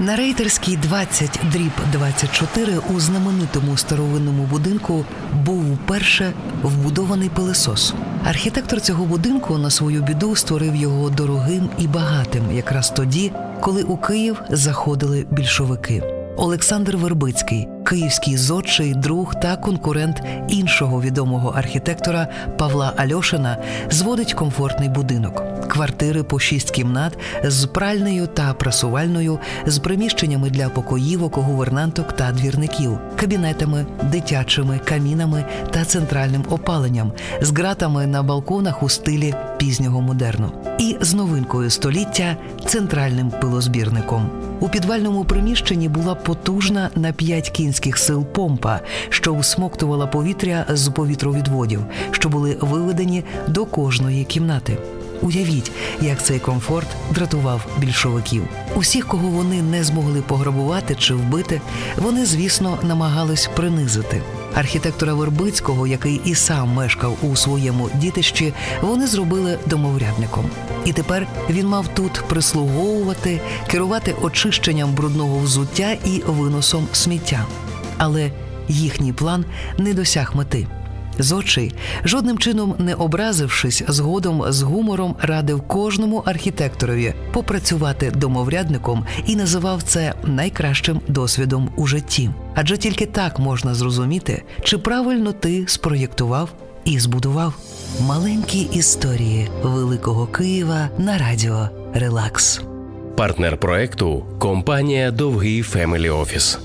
На рейтерській 20 дріб 24 у знаменитому старовинному будинку був вперше вбудований пилисос. Архітектор цього будинку на свою біду створив його дорогим і багатим, якраз тоді, коли у Київ заходили більшовики. Олександр Вербицький, київський зодчий, друг та конкурент іншого відомого архітектора Павла Альошина, зводить комфортний будинок. Квартири по шість кімнат з пральнею та прасувальною, з приміщеннями для покоївок, гувернанток та двірників, кабінетами, дитячими камінами та центральним опаленням, з ґратами на балконах у стилі пізнього модерну, і з новинкою століття центральним пилозбірником. У підвальному приміщенні була потужна на 5 кінських сил помпа, що всмоктувала повітря з повітровідводів, що були виведені до кожної кімнати. Уявіть, як цей комфорт дратував більшовиків. Усіх, кого вони не змогли пограбувати чи вбити, вони, звісно, намагались принизити. Архітектора Вербицького, який і сам мешкав у своєму дітищі, вони зробили домоврядником. І тепер він мав тут прислуговувати, керувати очищенням брудного взуття і виносом сміття. Але їхній план не досяг мети. Зодчий, жодним чином не образившись, згодом з гумором радив кожному архітекторові попрацювати домоврядником і називав це найкращим досвідом у житті. Адже тільки так можна зрозуміти, чи правильно ти спроєктував і збудував маленькі історії великого Києва на радіо Релакс. Партнер проекту компанія Довгий Фемелі Офіс.